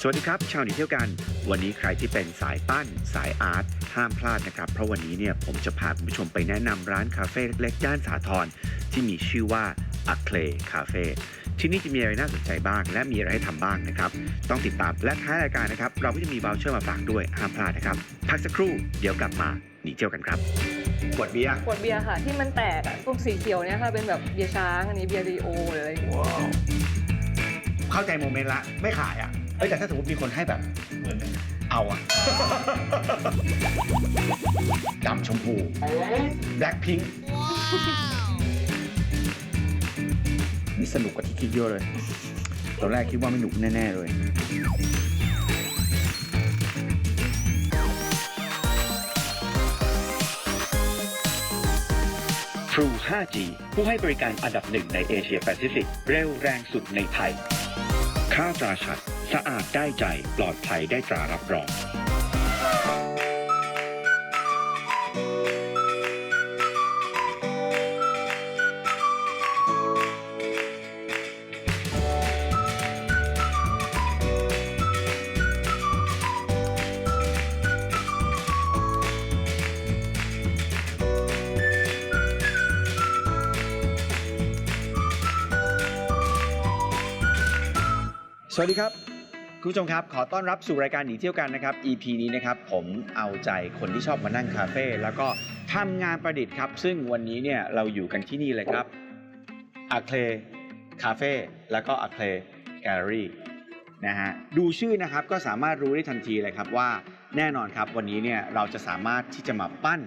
สวัสดีครับ ชาวหนีเที่ยวกัน วันนี้ใครที่เป็นสายปั้นสายอาร์ตห้ามพลาดนะครับ เพราะวันนี้เนี่ยผมจะพาคุณผู้ชมไปแนะนำร้านคาเฟ่เล็กๆย่านสาทรที่มีชื่อว่า a c l a y Cafe ที่นี่จะมีอะไรน่าสนใจบ้าง และมีอะไรให้ทำบ้างนะครับ ต้องติดตามและท้ายรายการนะครับ เราก็จะมีบ o วเชอร์มาฝากด้วยห้ามพลาดนะครับพักสักครู่เดี๋ยวกลับมาหนีเที่ยวกันครับขวดเบียร์ขวดเบียร์ค่ะ ที่มันแตกอะตรงสีเขียวเนี่ยค่ะเป็นแบบเบียร์ช้างอันนี้เบียร์รีโอเลยเข้าใจโมเมนต์ละไม่ขายอะ เอ้ยแต่ถ้าสมมติมีคนให้แบบเอาอะดำชมพูแบล็คพิงค์นี่สนุกกว่าที่คิดเยอะเลยตอนแรกคิดว่าไม่หนุกแน่ ๆ เลย True 5G ผู้ให้บริการอันดับหนึ่งในเอเชียแปซิฟิก เร็วแรงสุดในไทย ค่าตราชัด สะอาดได้ใจปลอดภัยได้ตรารับรองสวัสดีครับ คุณผู้ชมครับ ขอต้อนรับสู่รายการหนีเที่ยวกันนะครับ EP นี้นะครับผมเอาใจคนที่ชอบมานั่งคาเฟ่แล้วก็ทำงานประดิษฐ์ครับ ซึ่งวันนี้เนี่ยเราอยู่กันที่นี่เลยครับอาเคลคาเฟ่แล้วก็อาเคลแกลเลอรี่นะฮะดูชื่อนะครับก็สามารถรู้ได้ทันทีเลยครับว่าแน่นอนครับวันนี้เนี่ยเราจะสามารถที่จะมาปั้น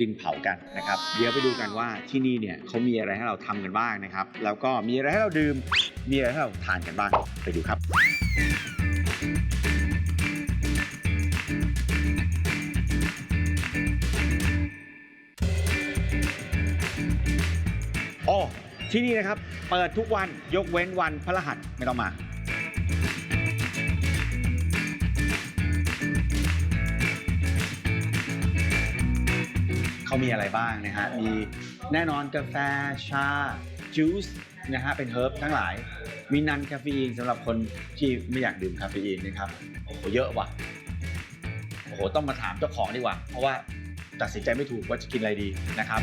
ดินเผากันนะครับเดี๋ยวไปดูกันว่าที่นี่เนี่ยเขามีอะไรให้เราทำกันบ้างนะครับ แล้วก็มีอะไรให้เราดื่ม มีอะไรให้เราทานกันบ้างไปดูครับโอ้ที่นี่นะครับ เปิดทุกวันยกเว้นวันพฤหัสไม่ต้องมา เขามีอะไรบ้างนะฮะ มีแน่นอนกาแฟชาจูสนะฮะเป็นเฮิร์บทั้งหลาย มีนันคาเฟอีนสำหรับคนที่ไม่อยากดื่มคาเฟอีนนะครับโอ้โหเยอะว่ะโอ้โหต้องมาถามเจ้าของดีกว่า เพราะว่าตัดสินใจไม่ถูกว่าจะกินอะไรดีนะครับ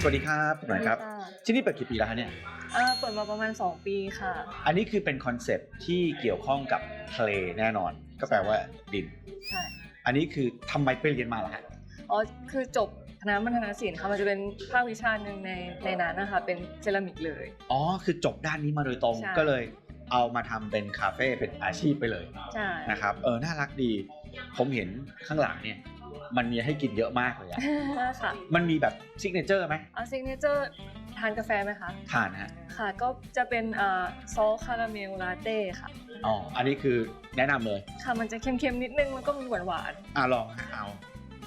สวัสดีครับคุณหน่อยครับ ที่นี่เปิดกี่ปีแล้วคะเนี่ย อ่าเปิดมาประมาณ 2 ปีค่ะ อันนี้คือเป็นคอนเซปต์ที่เกี่ยวข้องกับทะเลแน่นอน ก็แปลว่าดิน ใช่ อันนี้คือทำไมไปเรียนมาล่ะฮะอ๋อ คือจบคณะมัณฑนศิลป์ค่ะ มันจะเป็นภาควิชาหนึ่งในในนั้นนะคะ เป็นเซรามิกเลย อ๋อ คือจบด้านนี้มาโดยตรงใช่ ก็เลยเอามาทำเป็นคาเฟ่เป็นอาชีพไปเลยใช่ นะครับ เออ น่ารักดี ผมเห็นข้างหลังเนี่ย มันมีให้กินเยอะมากเลยอะ ค่ะมันมีแบบซิกเนเจอร์ไหมเอาซิกเนเจอร์ ทานกาแฟไหมคะ ทานฮะ ค่ะ ก็จะเป็นอ่าซอสคาราเมลลาเต้ค่ะ อ๋อ อันนี้คือแนะนำเลย ค่ะ มันจะเค็มๆนิดนึงแล้วก็มีหวานอะลองฮะเอา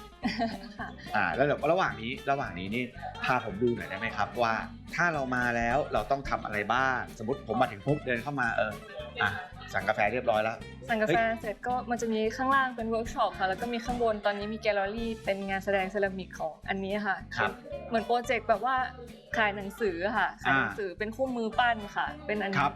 ๆ ค่ะ อ่า แล้วเดี๋ยวระหว่างนี้ ระหว่างนี้นี่ พาผมดูหน่อยได้ไหมครับ ว่า ถ้าเรามาแล้วเราต้องทำอะไรบ้าง สมมติผมมาถึงปุ๊บเดินเข้ามาเออ อะ สั่งกาแฟเรียบร้อยแล้ว สั่งกาแฟเสร็จก็มันจะมีข้างล่างเป็นเวิร์กช็อปค่ะ แล้วก็มีข้างบนตอนนี้มีแกลเลอรี่เป็นงานแสดงเซรามิกของอันนี้ค่ะครับเหมือนโปรเจกต์แบบว่าขายหนังสือค่ะขายหนังสือเป็นคู่มือปั้นค่ะ เป็นอันครับ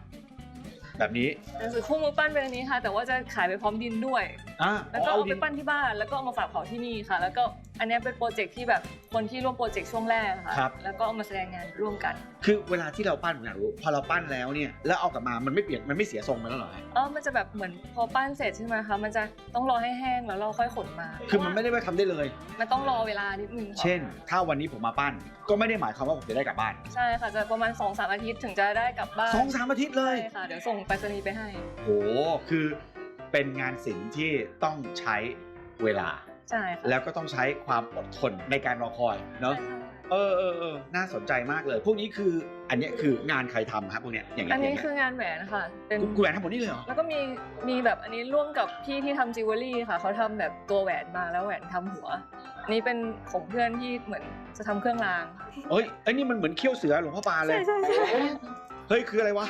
แบบนี้หนังสือคู่มือปั้นเป็นอันนี้ค่ะ แต่ว่าจะขายไปพร้อมดินด้วยอะแล้วก็อ๋อเอาดิไปปั้นที่บ้านแล้วก็เอามาฝากเผาที่นี่ค่ะ แล้วก็ อันเนี้ยเป็นโปรเจกต์ที่แบบคนที่ร่วมโปรเจกต์ช่วงแรกค่ะแล้วก็เอามาแสดงงานร่วมกัน คือเวลาที่เราปั้นผมอยากรู้พอเราปั้นแล้วเนี่ยแล้วเอากลับมามันไม่เปลี่ยนมันไม่เสียทรงไปแล้วเหรอฮะเออมันจะแบบเหมือนพอปั้นเสร็จใช่ไหมคะ มันจะต้องรอให้แห้งแล้วเราค่อยขนมาคือมันไม่ได้ว่าทำได้เลย มันต้องรอเวลานิดนึงค่ะเช่น ถ้าวันนี้ผมมาปั้น ก็ไม่ได้หมายความว่าผมจะได้กลับบ้านใช่ค่ะ จะประมาณ2อสามอาทิตย์ถึงจะได้กลับบ้านสองสามอาทิตย์เลยใช่ค่ะ เดี๋ยวส่งไปรษณีย์ไปให้ โห คือเป็นงานศิลป์ที่ต้องใช้เวลา ใช่ค่ะแล้วก็ต้องใช้ความอดทนในการรอคอยเนาะใช่ค่ะเออเออเออน่าสนใจมากเลย พวกนี้คืออันเนี้ยคืองานใครทำครับพวกเนี้ยอย่างเงี้อัยนนี้ย่างคืเงี้ยองานแหวนค่ะเป็นคุณคุณแหวนทำหมดนี่เลยเหรอแล้วก็มีมีแบบอันนี้ร่วมกับพี่ที่ทำจิวเวลรี่ค่ะเขาทำแบบตัวแหวนมาแล้วแหวนทำหัวอันนี้เป็นของเพื่อนที่เหมือนจะทำเครื่องรางเอ้ยไอ้นี่มันเหมือนเขี้ยวเสือหลวงพ่อปานเลใช่ยใช่ใช่เฮ้ยคืออะไรวะ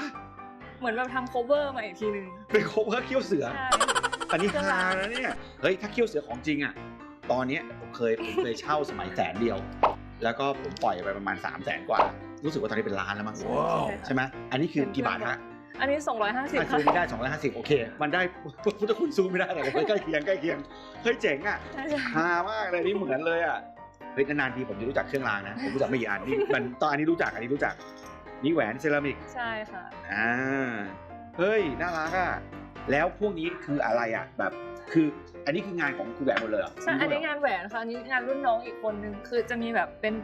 เหมือนแบบทำ cover มาอีกทีนึงเป็นโคเวอร์เขี้ยวเสือใช่ อันนี้เครื่องฮารางนะเนี่ย เฮ้ย ถ้าเขี้ยวเสือของจริงอะ ตอนเนี้ยผมเคยผมเคยเช่าสมัยแสนเดียว แล้วก็ผมปล่อยไปประมาณ3 0 0แสนกว่า รู้สึกว่าตอนนี้เป็นล้านแล้วมั้งใช่ไหมอันนี้คือกี่บาทฮะอันนี้ 250อะค่ะซูมไม่ได้ 250 โอเค มันได้พุทธคุณซูมไม่ได้แต่ผมใกล้เคียงใกล้เคียง เฮ้ยเจ๋งอะใช่ใช่ฮามากเลยนี่เหมือนเลยอะ เฮ้ยนานๆทีผมจะรู้จักเครื่องรางนะ ผมรู้จักไม่กี่อันนี่มันตอนอันนี้รู้จักอันนี้รู้จักนี่แหวนเซรามิก ใช่ค่ะ อ่า เฮ้ย น่ารักอะ แล้วพวกนี้คืออะไรอะแบบ คืออันนี้คืองานของคุณแหวนหมดเลยเหรอใช่อันนี้งานแหวนค่ะอันนี้งานรุ่นน้องอีกคนนึงคือจะมีแบบเป็น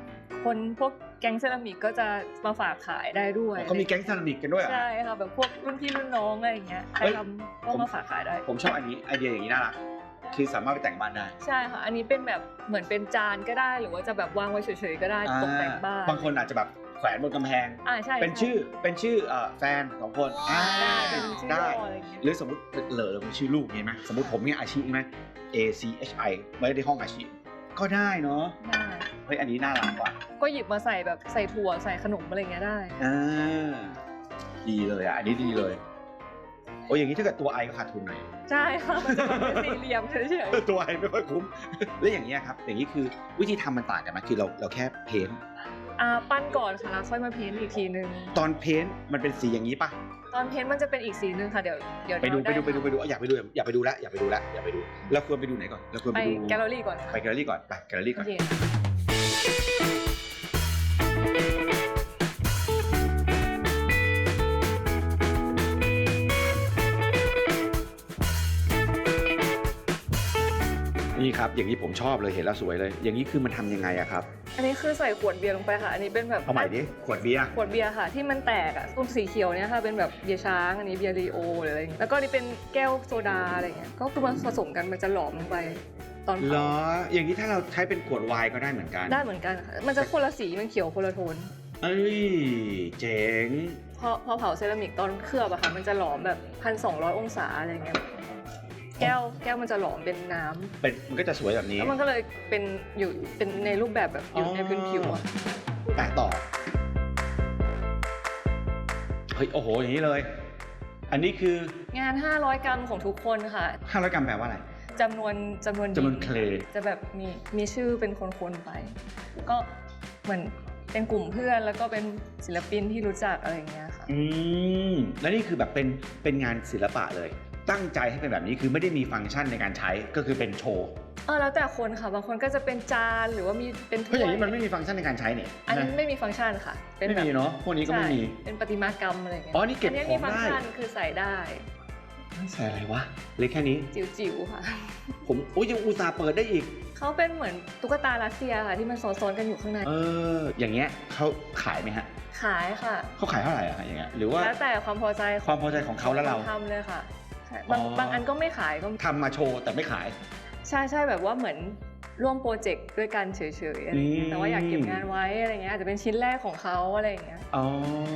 คนพวกแก๊งเซรามิกก็จะมาฝากขายได้ด้วยเขามีแก๊งเซรามิกกันด้วยเหรอใช่ค่ะแบบพวกรุ่นพี่รุ่นน้องอะไรอย่างเงี้ยใครเฮ้ยทำก็มาฝากขายได้ ผมชอบอันนี้ไอเดียอย่างนี้น่ารักคือสามารถไปแต่งบ้านได้ ใช่ค่ะ อันนี้เป็นแบบเหมือนเป็นจานก็ได้ หรือว่าจะแบบวางไว้เฉยๆก็ได้ตกแต่งบ้าน บางคนอาจจะแบบ แขวนบนกำแพง อ่าใช่เป็นชื่อเป็นชื่อเอ่อแฟนสองคนอ่าได้เป็นชื่อได้ ย่ออะไรอย่างเงี้ยหรือสมมติเหลอเป็นชื่อลูกนี่ไหมสมมติผมเนี่ยอาชีพไหม A C H I ไม่ได้ห้องอาชีพก็ได้เนาะได้เฮ้ยอันนี้น่ารักว่ะก็หยิบมาใส่แบบใส่ถั่วใส่ขนมอะไรอย่างเงี้ยได้ อ่าดีเลยอะอันนี้ดีเลยโอ้ยอย่างนี้ถ้าเกิดตัวไอก็ขาดทุนหน่อย ใช่ค่ะมันจะแบบเป็นสี่เหลี่ยมเฉยตัวไอไม่ค่อยคุ้ม แล้วอย่างเงี้ยครับ อย่างนี้คือวิธีทำมันต่างกันไหมคือเราเราแค่เพ้นท์ๆ อ่าปั้นก่อนค่ะแล้วค่อยมาเพ้นท์อีกทีนึง ตอนเพ้นท์มันเป็นสีอย่างนี้ป่ะตอนเพ้นท์มันจะเป็นอีกสีนึงค่ะเดี๋ยวเดี๋ยวไปดูไปเราดูไปดูไปดูอยากไปดูอยากไปดูแล้วอยากไปดูแล้วอยากไปดูเราควรไปดูไหนก่อนเราควรไปไปดูแกลเลอรี่ก่อนค่ะไปแกลเลอรี่ก่อนไปแกลเลอรี่โอก่อน เค ครับ อย่างนี้ผมชอบเลยเห็นแล้วสวยเลย อย่างนี้คือมันทำยังไงอะครับ อันนี้คือใส่ขวดเบียร์ลงไปค่ะ อันนี้เป็นแบบเอาใหม่ดิขวดเบียร์ขวดเบียร์ค่ะ ที่มันแตกอะตรงสีเขียวเนี่ยค่ะเป็นแบบเบียร์ช้าง อันนี้เบียร์รีโอหรืออะไรอย่างเงี้ยแล้วก็อันนี่เป็นแก้วโซดาอะไรอย่างเงี้ย ก็คือมันผสมกันมันจะหลอมลงไปตอนเหรเผาออย่างนี้ถ้าเราใช้เป็นขวดไวน์ก็ได้เหมือนกันได้เหมือนกันค่ะ มันจะคนละสีมันเขียวคนละโทน เอ้ยเจ๋ง พอพอเผาเซรามิกตอนเคลือบอะค่ะ มันจะหลอมแบบพันสองร้อยองศาอะไรเงี้ย แก้วแก้วมันจะหลอมเป็นน้ำเป็นมันก็จะสวยแบบนี้แล้วมันก็เลยเป็นอยู่เป็นในรูปแบบแบบอยู่ในพื้นผิวอะแปะต่อ เฮ้ย โอ้โห อย่างนี้เลย อันนี้คืองาน 500 กรัมของทุกคนค่ะ500กรัมแปลว่าอะไร จำนวนจำนวนจำนวนดิเคลจะแบบมีมีชื่อเป็นคนๆไป ก็เหมือนเป็นกลุ่มเพื่อนแล้วก็เป็นศิลปินที่รู้จักอะไรอย่างเงี้ยค่ะ อืม แล้วนี่คือแบบเป็นเป็นงานศิลปะเลย ตั้งใจให้เป็นแบบนี้คือไม่ได้มีฟังก์ชันในการใช้ก็คือเป็นโชว์เออแล้วแต่คนค่ะบางคนก็จะเป็นจานหรือว่ามีเป็นเพถ้วยราะอย่างนี้มันไม่มีฟังก์ชันในการใช้เนี่ยอันนี้ใช่ไหมไม่มีฟังก์ชันค่ะเป็นไม่แบบมีเนาะพวกนี้ก็ไม่มี ใช่เป็นประติมากรรมอะไรอย่างเงี้ยอ๋อนี่เก็บนี้ของมีฟังก์ได้ชันคือใส่ได้ไม่ใส่อะไรวะเล็กแค่นี้ จิ๋วๆค่ะ ผมโอ้ยยังอุตส่าห์เปิดได้อีก เขาเป็นเหมือนตุ๊กตารัสเซียค่ะที่มันซ้อนๆกันอยู่ข้างในเออ อย่างเงี้ยเขาขายไหมฮะขายค่ะ เขาขายเท่าไหร่อะฮะอย่างเงี้ยหรือว่าแล้วแต่ความพอใจขความพอใจของเขาและเราทำเลยค่ะ ใช่บางอ๋อ บางอันก็ไม่ขายก็ทำมาโชว์แต่ไม่ขาย ใช่ใช่แบบว่าเหมือนร่วมโปรเจกต์ด้วยกันเฉยๆอะไรอย่างเงี้อืยม แต่ว่าอยากเก็บงานไว้อะไรเงี้ยอาจจะเป็นชิ้นแรกของเขาอะไรอย่างเงี้ยอ๋อ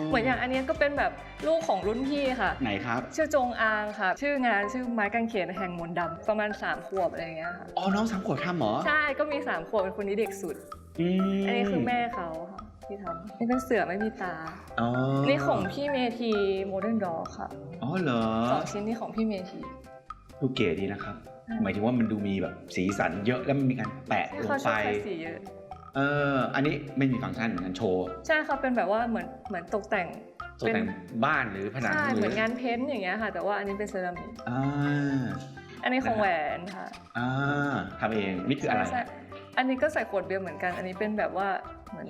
เหมือนอย่างอันเนี้ยก็เป็นแบบลูกของรุ่นพี่ค่ะ ไหนครับชื่อจงอางค่ะ ชื่องานชื่อไม้กางเขนแห่งมนต์ดำประมาณ3ามขวบอะไรอย่างเงี้ยค่ะอ๋อน้องสามขวบทำเหรอใช่ก็มี3ามขวบเป็นคนนี้เด็กสุดอืมอันนี้คือแม่เขาค่ะ ที่ทำนี่เป็นเสือไม่มีตา อ๋ออันนี่ของพี่เมทีโมเดิร์นดอค่ะอ๋อเหรอสองชิ้นนี้ของพี่เมทีดูเก๋ดีนะครับ หมายถึงว่ามันดูมีแบบสีสันเยอะแล้วมันมีการแปะลงเขาชไปอบใช้สีเยอะเออ อันนี้ไม่มีฟังก์ชันเหมือนกันโชว์ ใช่ค่ะเป็นแบบว่าเหมือนเหมือนตกแต่งตกแต่งบ้านหรือผนังใช่หรืเหมือนงานเพ้นท์อย่างเงี้ยค่ะ แต่ว่าอันนี้เป็นเซรามิกอ่าอันนี้ของแหวนค่ะอ่าทำเองนี่คืออะไรใช่ๆอันนี้ก็ใส่ขวดเบียร์เหมือนกัน อันนี้เป็นแบบว่าเหมือน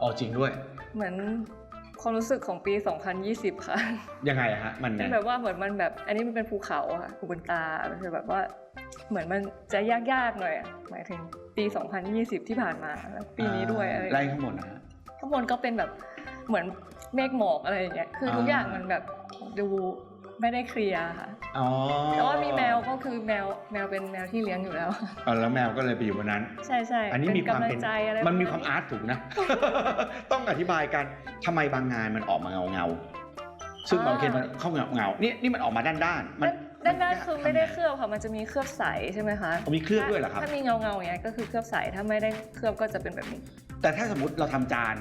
อ๋อจริงด้วย เหมือนความรู้สึกของปี 2020 ค่ะยังไงอะฮะมันเป็เนี่ยนแบบว่าเหมือนมันแบบ อันนี้มันเป็นภูเขาอะค่ะภูบนตามันคือแบบว่า เหมือนมันจะยากๆหน่อยอะหมายถึงปี 2020 ที่ผ่านมาแล้วปีนี้ด้วยอะไรอย่างไล่เงี้ยข้างบนนะฮะข้างบนก็เป็นแบบเหมือนเมฆหมอกอะไรอย่างเงี้ยคือทุกอ่าอย่างมันแบบดู ไม่ได้เคลียร์ค่ะอ๋อแต่ว่ามีแมวก็คือแมวแมวเป็นแมวที่เลี้ยงอยู่แล้วอ๋อแล้วแมวก็เลยไปอยู่บนนั้น ใช่ใช่อันนี้มีความกำลัเป็นงใจอะไรมันมีปคระวามณอาร์ตถูกนะ ต้องอธิบายกันทำไมบางงานมันออกมาเงาเงาๆซึ่งบางเคนมันเข้าเงาเงาๆนี่นี่มันออกมาด้านด้านๆมันด้านด้านๆคือไม่ได้ทำงเคลือบค่ะมันจะมีเคลือบใสใช่ไหมคะอ๋อมีเคลือบด้วยเหรอครับถ้ามีเงาเงาๆอย่างเงี้ยก็คือเคลือบใสถ้าไม่ได้เคลือบก็จะเป็นแบบนี้ แต่ถ้าสมมติเราทำจาน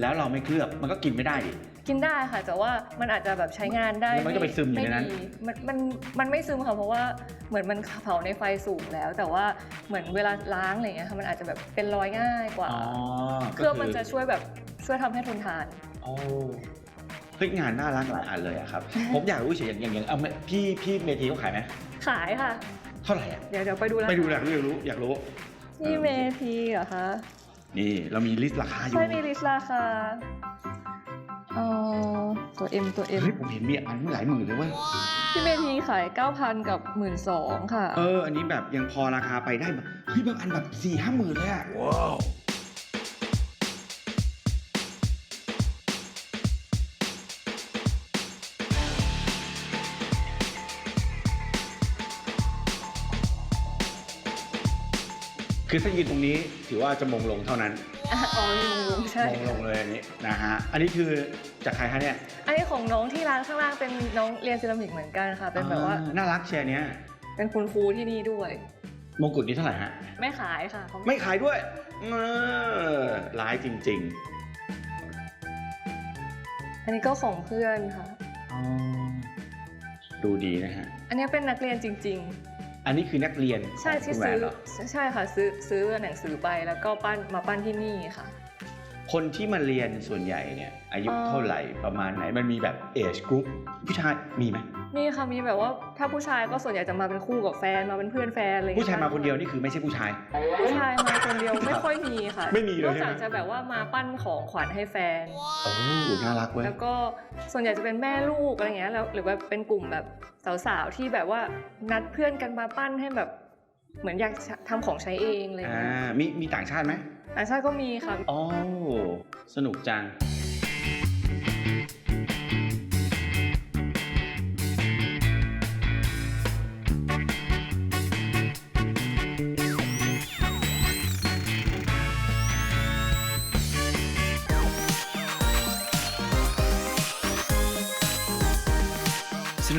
แล้วเราไม่เคลือบมันก็กินไม่ได้ดิ กินได้ค่ะ แต่ว่ามันอาจจะแบบใช้งานได้แล้วมันก็ไปซึมอยู่ในนั้น ดีมันมันมันไม่ซึมค่ะเพราะว่าเหมือนมันเผาในไฟสูงแล้ว แต่ว่าเหมือนเวลาล้างอะไรเงี้ยค่ะมันอาจจะแบบเป็นรอยง่ายกว่า อ๋อเคลือบมันจะช่วยแบบช่วยทำให้ทนทาน โอ้เฮ้ยงานน่ารักหลายอันเลยอะครับ ผมอยากรู้เฉยๆอย่างอย่างอย่างเอาพี่พี่เมทีเขาขายไหมขายค่ะ เท่าไหร่อะเดี๋ยวเดี๋ยวไปดูแล้วไปดูอยากรู้อยากรู้อยากรู้ ที่เมทีเหรอคะ นี่เรามีลิสต์ราคาอยู่ ใช่มีลิสต์ราคา เอ่อตัว M ตัว M เฮ้ยผมเห็นมีอันหลายหมื่นเลยเว้ยที่เมทีขาย 9,000 กับ 12,000 ค่ะ เออ อันนี้แบบยังพอราคาไปได้แบบเฮ้ยบางอันแบบสี่ห้าหมื่นเลยอะว้าวคือถ้ายืนตรงนี้ถือว่าจะมงลงเท่านั้น อ๋อมีวงใช่มงลงเลยอันนี้นะฮะ อันนี้คือจากใครคะเนี่ยอันนี้ของน้องที่ร้านข้างล่างเป็นน้องเรียนเซรามิกเหมือนกันค่ะ เป็นแบบว่าอ่น่ารักแชร์เนี้ยเป็นคุณครูที่นี่ด้วย มงกุฎนี้เท่าไหร่ฮะ ไม่ขายค่ะเขาไม่ขายด้วยเออร้ายจริงอันนี้ก็ของเพื่อนค่ะๆอ๋อดูดีนะฮะ อันนี้เป็นนักเรียนจริง อันนี้คือนักเรียนๆขใช่องคุที่ณแหวซื้นอเหรอใช่ค่ะซื้อซื้อหนังสือไปแล้วก็ปั้นมาปั้นที่นี่ค่ะ คนที่มาเรียนส่วนใหญ่เนี่ยอายุเอ่อเท่าไหร่ประมาณไหนมันมีแบบเอจกรุ๊ปผู้ชายมีไหม มีค่ะมีแบบว่าถ้าผู้ชายก็ส่วนใหญ่จะมาเป็นคู่กับแฟนมาเป็นเพื่อนแฟนอะไรองผู้เงี้ชายมาคนเดียวนี่คือไม่ใช่ผู้ชาย ผู้ชายมาคนเดียวไม่ค่อยมีค่ะไม่มีเลยนอกใช่จากไหม จะแบบว่ามาปั้นของขวัญให้แฟน โอ้น่ารักเว้ย แล้วก็ส่วนใหญ่จะเป็นแม่ลูกอะไรเงี้ยแล้วหรือว่าเป็นกลุ่มแบบสาวๆที่แบบว่านัดเพื่อนกันมาปั้นให้แบบ เหมือนอยากทำของใช้เองอะไรอ่า เงี้ยมีมีต่างชาติไหมต่างชาติก็มีค่ะ อ๋อ สนุกจัง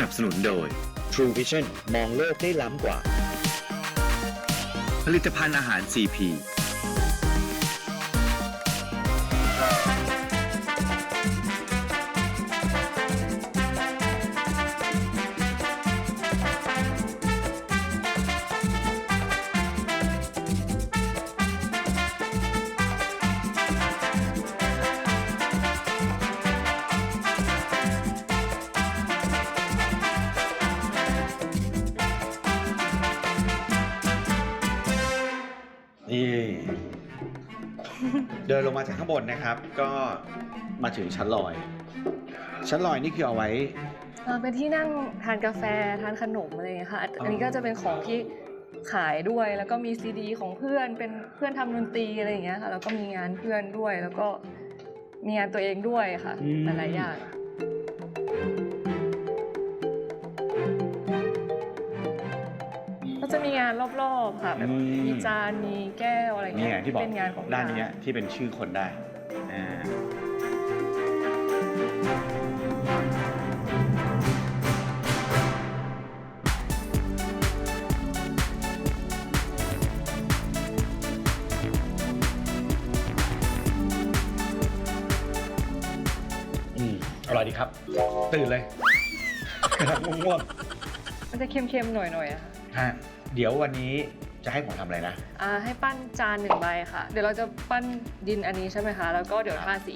นับสนุนโดย True Vision มองโลกได้ล้ำกว่า ผลิตภัณฑ์อาหาร CP เดินลงมาจากข้างบนนะครับ ก็มาถึงชั้นลอย ชั้นลอยนี่คือเอาไว้ เอ่อเป็นที่นั่งทานกาแฟทานขนมอะไรเงี้ยค่ะอันอันนี้ก็จะเป็นของที่ขายด้วย แล้วก็มีซีดีของเพื่อนเป็นเพื่อนทำดนตรีอะไรอย่างเงี้ยค่ะแล้วก็มีงานเพื่อนด้วยแล้วก็มีงานตัวเองด้วยค่ะอืม หลายๆอย่าง ก็จะมีงานรอบๆค่ะแบบอืม มีจานมีแก้วอะไรนี่เงี้ไงยที่บอกเป็นงานของด้านร้นี้ที่เป็นชื่อคนได้อ่าอืมอร่อยดีครับ ตื่นเลย ง่วงมันจะเค็มๆหน่อยๆอะค่ะๆฮะ เดี๋ยววันนี้จะให้ผมทำอะไรนะ อ่าให้ปั้นจานหนึ่งใบค่ะ เดี๋ยวเราจะปั้นดินอันนี้ใช่ไหมคะ แล้วก็เดี๋ยวทาสี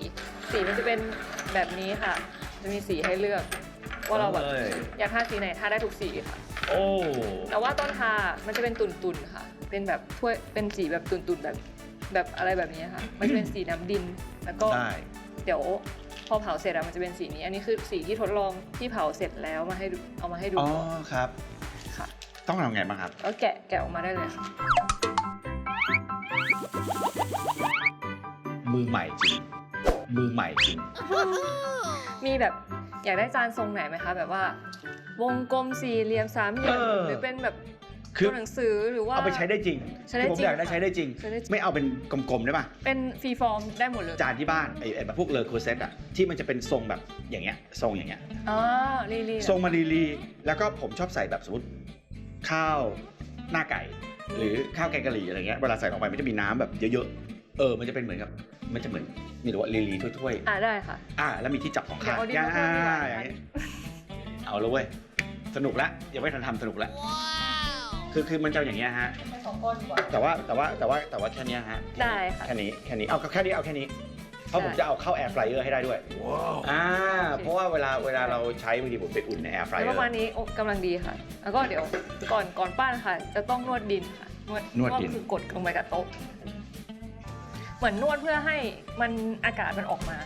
สีมันจะเป็นแบบนี้ค่ะ จะมีสีให้เลือก ว่าเราแบบอ้ยอยากทาสีไหนทาได้ทุกสีค่ะ โอ้ แต่ว่าตอนทามันจะเป็นตุ่นๆค่ะ เป็นแบบถ้วย เป็นสีแบบตุ่นๆแบบแบบอะไรแบบนี้ค่ะ มันจะเป็นสีน้ำดิน แล้วก็ ได้ เดี๋ยวพอเผาเสร็จอะมันจะเป็นสีนี้ อันนี้คือสีที่ทดลองที่เผาเสร็จแล้วมาให้ดูเอามาให้ดูอ๋อก่อนครับค่ะ ต้องทำไงบ้างครับแล้วแกะแกะออกมาได้เลยค่ะ มือใหม่จริง มือใหม่จริง มีแบบอยากได้จานทรงไหนไหมคะ แบบว่า วงกลมสี่เหลี่ยมสามเหลี่ยมเออ หรือเป็นแบบคือตัวหนังสือหรือว่า เอาไปใช้ได้จริงใช้ได้ที่ผมจริงอยากได้ใช้ได้จริง ใช้ได้จริง ไม่เอาเป็นกลมๆได้ป่ะ เป็นฟรีฟอร์มได้หมดเลยจานที่บ้านไอ้ไอ้แบบพวกเลอโคเซตอะที่มันจะเป็นทรงแบบอย่างเงี้ยทรงอย่างเงี้ย อ๋อลีลีทรงมารีลีแล้วก็ผมชอบใส่แบบสมมติ ข้าวหน้าไก่ หรือข้าวแกงกะหรี่อะไรเงี้ยเวลาใส่ลงไปมันจะมีน้ำแบบเยอะๆเออ มันจะเป็นเหมือนกับมันจะเหมือนมีหรือว่าลีลีถ้วยอ่าได้ค่ะๆอ่า แล้วมีที่จับสองข้างเดี๋ยวเอาดินมาเพิ่มดีกว่าอย่างเงี้ยเอาแล้วเว้ยสนุกละยังไม่ทันทำสนุกละคือคือมันจะอย่างเงี้ยฮะสองก้อนดีกว่าแต่ว่าแต่ว่าแต่ว่าแต่ว่าแค่เนี้ยฮะได้ค่ะแค่นี้แค่นี้เอาแค่นี้เอาแค่นี้ เพราะผมได้จะเอาเข้าแอร์ฟรายเออร์ให้ได้ด้วยอ่าเพราะว่าเวลาเวลาเราใช้บางทีผมไปอุ่นในแอร์ฟรายเอปอระมาณร์นี้โอ้กำลังดีค่ะ แล้วก็เดี๋ยวก่อนก่อนปั้นค่ะ จะต้องนวดดินค่ะ นวดนวดดินคือกดลงไปกับโต๊ะเหมือนนวดเพื่อให้มันอากาศมันออกมา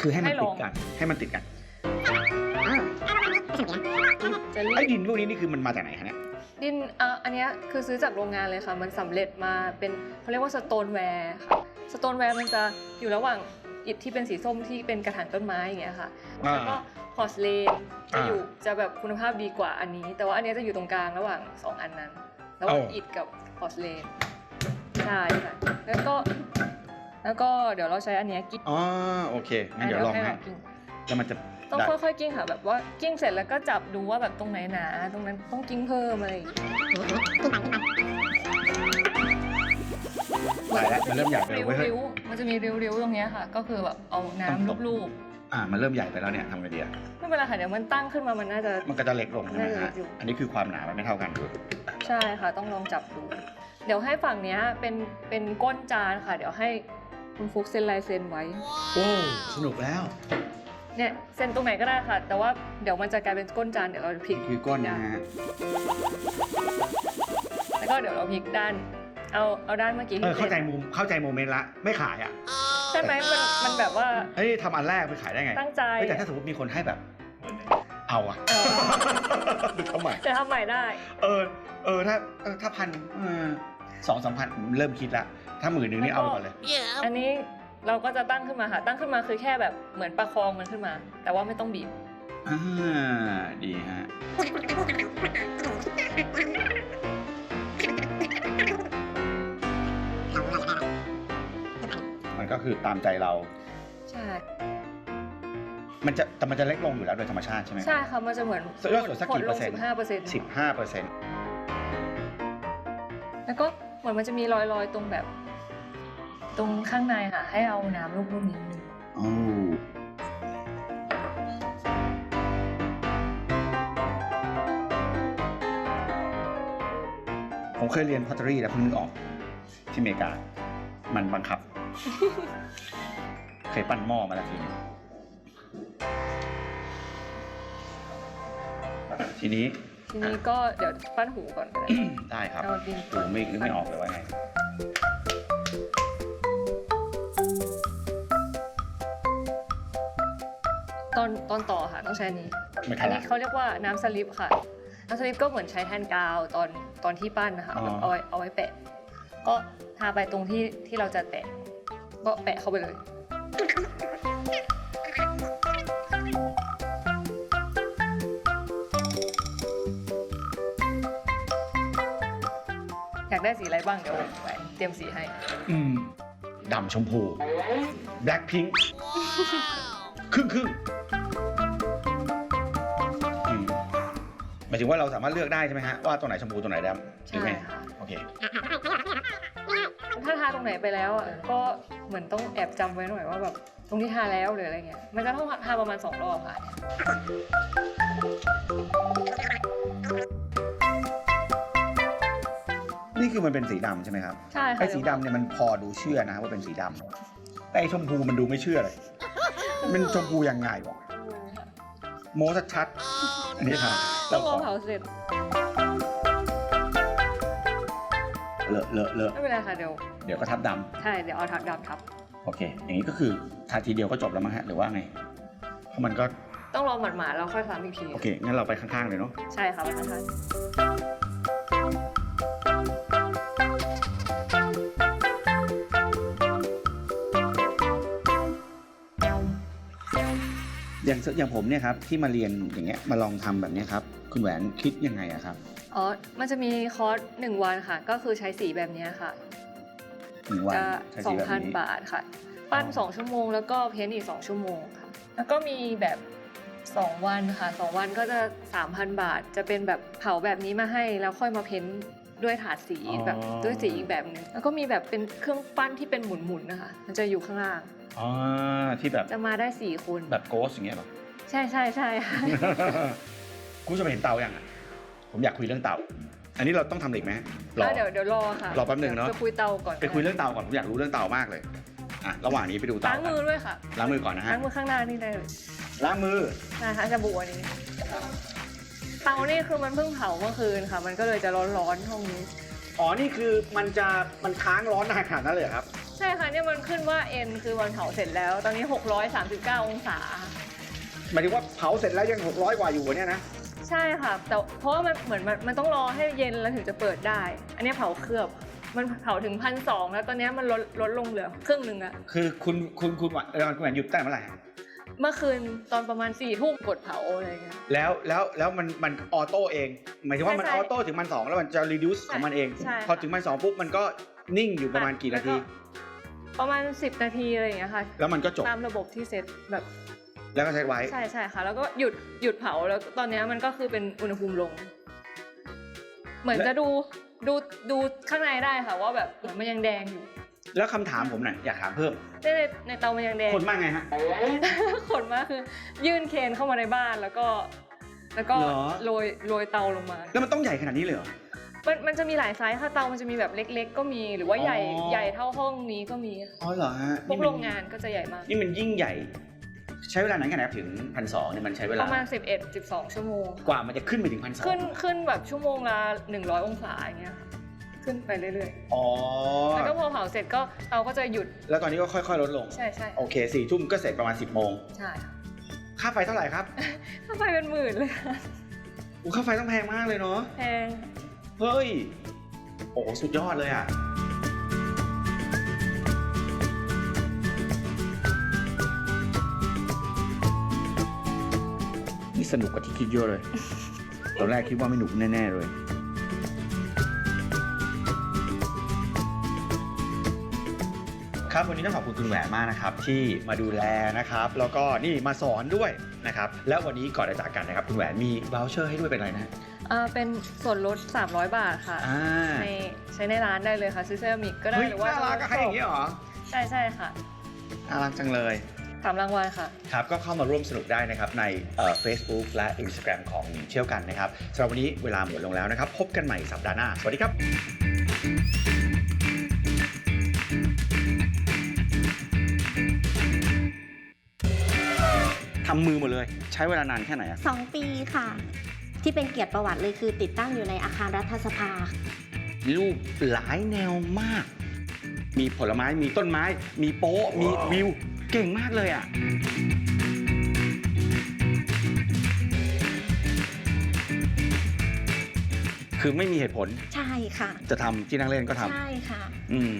คือให้มันให้ลติอดงกันให้มันติดกันจะรีไอ้บดินพวกนี้นี่คือมันมาจากไหนฮะเนี่ยดินอะอันเนี้ยคือซื้อจากโรงงานเลยค่ะ มันสำเร็จมาเป็นเขาเรียกว่าสโตนแวร์ค่ะ สโตนแวร์มันจะอยู่ระหว่างอิฐที่เป็นสีส้มที่เป็นกระถางต้นไม้อย่างเงี้ยค่ะ อ่าแล้วก็พอร์สเลนจะอ่าอยู่จะแบบคุณภาพดีกว่าอันนี้ แต่ว่าอันเนี้ยจะอยู่ตรงกลางระหว่างสองอันนั้น ระหว่างเอ้า อิฐกับพอร์สเลนใช่ค่ะแล้วก็แล้วก็เดี๋ยวเราใช้อันเนี้ยกิ้งอ๋อโอเคงั้นเดี๋ยวลองให้ให้เรากิ้งแล้วมันจะต้องได้ค่อยๆกิ้งค่ะแบบว่ากิ้งเสร็จแล้วก็จับดูว่าแบบตรงไหนหนาตรงนั้นต้องกิ้งเพิ่มอะไรอย่างเงี้ยได้แล้วมันเริ่มใหญ่ไปแล้วเว้ยเฮ้ย ริ้วๆมันจะมีริ้วๆตรงเนี้ยค่ะ ก็คือแบบเอาน้ำลูบอ่ามันเริ่มใหญ่ไปแล้วเนี่ยทำไงดีอะๆไม่เป็นไรค่ะเดี๋ยวมันตั้งขึ้นมามันน่าจะ มันก็จะเล็กลงใช่ไหมน่าจะเล็ฮะกอยู่อันนี้คือความหนามันไม่เท่ากันใช่ค่ะ ต้องลองจับดู เดี๋ยวให้ฝั่งเนี้ยเป็นเป็นก้นจานค่ะ เดี๋ยวให้คุณฟุกเซ็นลายเซ็นไว้ โอ้สนุกแล้วเนี่ยเซ็นตรงไหนก็ได้ค่ะ แต่ว่าเดี๋ยวมันจะกลายเป็นก้นจานเดี๋ยวเราพลิกคือก้นนะฮะแล้วก็เดี๋ยวเราพลิกด้าน เอาเอาด้านเมื่อกี้เออที่เข้าใจซ็นมุมเข้าใจโมเมนต์ละไม่ขายอะใช่ไหมมันมันแบบว่าเฮ้ยทำอันแรกไปขายได้ไงตั้งใจเฮ้ยแต่ถ้าสมมติมีคนให้แบบเอาอะเออดูทำไมจะทำใหม่ได้ เออเออถ้าเออถ้าพันเออสองสามพันเริ่มคิดละถ้าหมื่นหนึ่งนี่เอาไปก่อนเลยอันนี้เราก็จะตั้งขึ้นมาค่ะ ตั้งขึ้นมาคือแค่แบบเหมือนประคองมันขึ้นมา แต่ว่าไม่ต้องบีบอ่าดีฮะ มันก็คือตามใจเรา ใช่ มันจะแต่มันจะเล็กลงอยู่แล้วโดยธรรมชาติใช่ไหมใช่ค่ะมันจะเหมือนยอดส่วนสักกี่เปอร์เซ็นต์ สิบห้าเปอร์เซ็นต์สิบห้าเปอร์เซ็นต์แล้วก็เหมือนมันจะมีรอยๆตรงแบบ ตรงข้างในค่ะ ให้เอาน้ำลูบๆนิดนึง โอ้ผมเคยเรียนพอตเตอรี่แล้วเพิ่งนึกออกที่อเมริกา มันบังคับ เคยปั้นหม้อมาแล้วทีนึงทีนี้ทีนี้ก็เดี๋ยวปั้นหูก่อนก็ได้ ได้ครับเอาดินดูไม่นึกไม่ออกเลยว่าไง ตอนตอนต่อค่ะต้องใช้อันนี้ ไม่ทัอันนละนี้เขาเรียกว่าน้ำสลิปค่ะ น้ำสลิปก็เหมือนใช้แทนกาวตอนตอนที่ปั้นนะคะอ๋อ เอาไว้เอาไว้แปะ ก็ทาไปตรงที่ที่เราจะแตะ ก็แปะเข้าไปเลย อยากได้สีอะไรบ้างเดี๋ยวไปเตรียมสีให้ อืมดำชมพูแบล็คพิงค์ครึ่งครึ่งอืมหมายถึงว่าเราสามารถเลือกได้ใช่ไหมฮะว่าตัวไหนชมพูตัวไหนดำาทาตรงไหนไปแล้วอะก็เหมือนต้องแอบจำไว้หน่อยว่าแบบตรงที่ทาแล้วหรืออะไรเงี้ย มันจะต้องทาประมาณสองรอบค่ะนี่คือมันเป็นสีดำใช่ไหมครับใช่ค่ะไอ้สีดำเนี่ยมันพอดูเชื่อนะว่าเป็นสีดำแต่ไอ้ชมพูมันดูไม่เชื่อเลย มันชมพูยังไงวะโม้ชัดๆอันนี้ครับต้องรอขเผาเสร็จ เลอะเลอะเลอะไม่เป็นไรค่ะเดี๋ยวเดี๋ยวก็ทับดำใช่เดี๋ยวเอาถักดำทับ โอเค อย่างนี้ก็คือทาทีเดียวก็จบแล้วมั้งฮะหรือว่าไง เพราะมันก็ต้องรอหมาดๆแล้วค่อยซ้ำอีกทีโอเคงั้นเราไปข้างๆเลยเนาะใช่ค่ะไปนะคะอย่างอย่างผมเนี่ยครับที่มาเรียนอย่างเงี้ยมาลองทำแบบเนี้ยครับ คุณแหวนคิดยังไงอะครับ อ๋อ มันจะมีคอร์สหนึ่งวันค่ะ ก็คือใช้สีแบบเนี้ยค่ะหนึ่งวันจะใช้สสีองแบบพันนี้บาทค่ะ ปั้นอ๋อสองชั่วโมงแล้วก็เพ้นท์อีกสองชั่วโมงค่ะ แล้วก็มีแบบสองวันค่ะสองวันก็จะสามพันบาท จะเป็นแบบเผาแบบนี้มาให้แล้วค่อยมาเพ้นท์ด้วยถาดสีแบบด้วยสีอีกแบบหนึงแล้วก็มีแบบเป็นเครื่องปั้นที่เป็นหมุนๆนะคะ มันจะอยู่ข้างล่างอ๋อที่แบบจะมาได้สี่คนแบบโกสอย่างเงี้ยเหรอใช่ใช่ใช่ค่ะคุณผู้ชมเห็นเตายังอะ ผมอยากคุยเรื่องเตา อันนี้เราต้องทำเหล็กไหมรออะเดี๋ยวเดี๋ยวรอค่ะรอแป๊บหนึ่งเนอะ ไปคุยเตาก่อนไปคุยเรื่องเตาก่อนผมอยากรู้เรื่องเตามากเลยอะระหว่างนี้ไปดูเตาล้างมือด้วยค่ะล้างมือก่อนนะฮะล้างมือข้างหน้านี่ได้เลยล้างมือนะคะจะบัวนี้ เตานี่คือมันเพิ่งเผาเมื่อคืนค่ะ มันก็เลยจะร้อนๆห้องนี้ อ๋อนี่คือมันจะมันค้างร้อนนานขนาดนั้นเลยเหรอครับ ใช่ค่ะเนี่ยมันขึ้นว่า N คือวันเผาเสร็จแล้ว ตอนนี้ 639 องศา หมายถึงว่าเผาเสร็จแล้วยัง 600 กว่าอยู่เนี่ยนะ ใช่ค่ะ แต่เพราะว่ามันเหมือนมันมันต้องรอให้เย็นแล้วถึงจะเปิดได้ อันนี้เผาเคลือบ มันเผาถึงพันสองแล้วตอนนี้มันลดลดลงเหลือครึ่งหนึ่งอะคือคุณคุณคุณหวานเออคุณแหวนหยุดตั้งแต่เมื่อไหร่เมื่อคืนตอนประมาณ4ี่ทุ่มกดเผาอะไรอย่างเงี้ย แล้วแล้วแล้วมันมันออโต้เอง หมายถึงว่ามันใช่ออโต้ถึงมันสองแล้วมันจะรีดิวส์ของมันเอง ใช่พอถึงมันสองปุ๊บมันก็นิ่งอยู่ประมาณกี่นาที แล้วก็ประมาณ10นาทีอะไรอย่างเงี้ยค่ะ แล้วมันก็จบ ตามระบบที่เซตแบบ แล้วก็ใช้ไว้ ใช่ใช่ค่ะ แล้วก็หยุดหยุดเผาแล้วตอนเนี้ยมันก็คือเป็นอุณหภูมิลง เหมือนและจะดูดูดูข้างในได้ค่ะว่าแบบเหมือนมันยังแดงอยู่ แล้วคำถามผมหน่อยอยากถามเพิ่มในในในเตามันยังแดงคนมากไงฮะขนมากคือ ยื่นเคนเข้ามาในบ้านแล้วก็ แล้วก็เหรอโรยโรยเตาลงมา แล้วมันต้องใหญ่ขนาดนี้เลยเหรอมันมันจะมีหลายไซส์ค่ะเตามันจะมีแบบเล็ก ๆ ก็มีหรือว่าใหญ่อ๋อใหญ่เท่าห้องนี้ก็มีอ๋อเหรอฮะพวกมัโรงงานก็จะใหญ่มากนี่มันยิ่งใหญ่ ใช้เวลานานแค่ไหนครับถึงพันสองเนี่ยมันใช้เวปลาระมาณ11 12 ชั่วโมง กว่ามันจะขึ้นไปถึงพันสองขึ้นขึ้นแบบชั่วโมงละ100 องศาอย่างเงี้ยขึ้นไปเรื่อยอ๋อ ๆแล้วก็พอเผาเสร็จก็เตาก็จะหยุดแล้วตอนนี้ก็ค่อยๆลดลง ใช่ใช่โอเคสี่ทุ่มก็เสร็จประมาณ 10บโมง ใช่ค่ะค่าไฟเท่าไหร่ครับถ้าไปเป็นหมื่นเลยค่ะอู้ค่าไฟต้องแพงมากเลยเนาะ แพง เฮ้ย โอ้โหสุดยอดเลยอะ สนุกกว่าที่คิดเยอะเลย ตอนแรกคิดว่าไม่หนุกแน่ ๆ เลย ครับวันนี้ต้องขอบคุณคุณแหวนมากนะครับ ที่มาดูแลนะครับ แล้วก็นี่มาสอนด้วยนะครับ แล้ววันนี้ก่อนจะจากกันนะครับ คุณแหวนมี v o u เชอร์ให้ด้วยเป็นอะไรนะอ่าเป็นส่วนลด 300 บาทค่ะ อ่าในใช้ในร้านได้เลยค่ะซื้อเซรามิกก็ได้เฮ้ยหรือว่าน่ารักก็ให้อย่างนี้เหรอ ใช่ใช่ค่ะ น่ารักจังเลย ถามรางวัลค่ะ ครับก็เข้ามาร่วมสนุกได้นะครับในเอ่อ Facebook และ Instagram ของหนิงเชี่ยวกันนะครับสำหรับวันนี้เวลาหมดลงแล้วนะครับ พบกันใหม่สัปดาห์หน้า สวัสดีครับ ทำมือหมดเลย ใช้เวลานานแค่ไหนอะสองปีค่ะ ที่เป็นเกียรติประวัติเลยคือติดตั้งอยู่ในอาคารรัฐสภา รูปหลายแนวมาก มีผลไม้มีต้นไม้ มีโป๊ะมีวิวเก่งมากเลยอะคือไม่มีเหตุผลใช่ค่ะ จะทำที่นั่งเล่นก็ทำใช่ค่ะ อืม